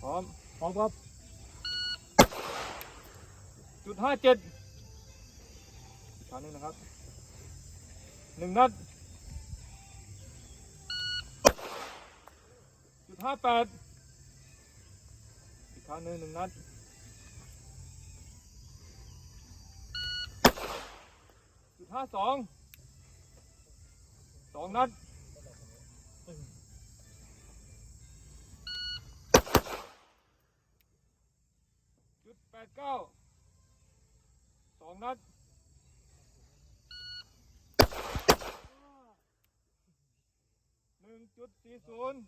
พร้อม พร้อมครับ จุดห้าเจ็ดอีครั้งนึงนะครับ หนึ่งนัด จุดห้าแปดอีกครั้งหนึ่งหนึ่งนัด จุดห้าสอง สองนัด แปดเก้าสองนัดหนึ่งจุดสี่ศูนย์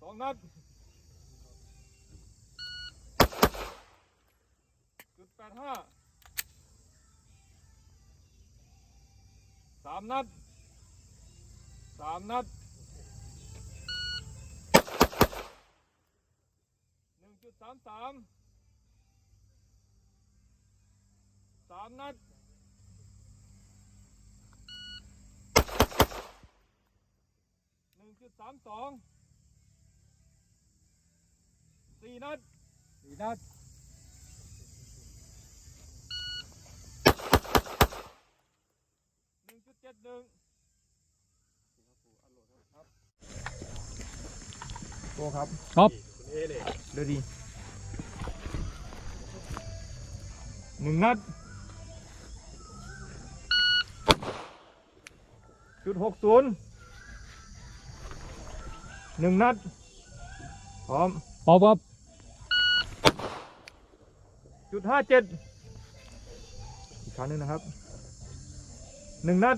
สองนัดจุดแปดห้าสามนัดสามนัดหนึ่งจุด สามสามสามนัดหนึ่งจุดสามสองสี่นัดสี่นัดหนึ่งจุดเจ็ดหนึ่งโตครับ ครับ เดี๋ยวดี หนึ่งนัดจุดหกศูนย์หนึ่งนัดพร้อมพร้อมครับจุดห้าเจ็ดอีกครั้งหนึ่งนะครับหนึ่งนัด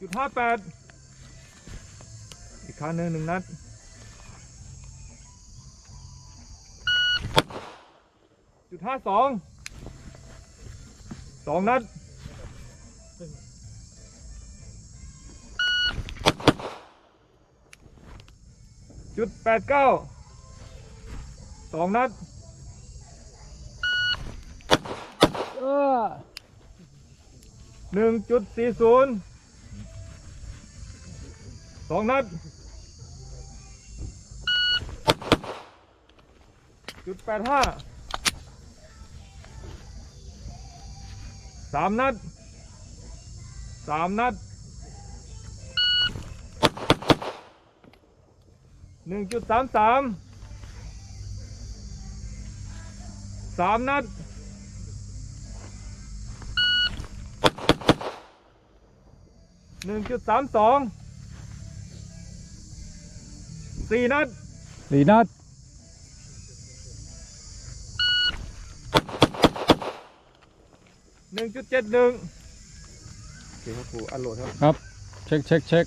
จุดห้าแปดอีกครั้งหนึ่งหนึ่งนัด จุดห้าสองสองนัดจุดแปดเก้าสองนัดหนึ่งจุดสี่ศูนย์สองนัดจุดแปดห้า สามนัดสามนัดหนึ่งจุดสามสามสามนัดหนึ่งจุดสามสองสี่นัดสี่นัด หนึ่งจุดเจ็ดหนึ่งโอเคครับครูอันโหลดครับ ครับ เช็คเช็คเช็ค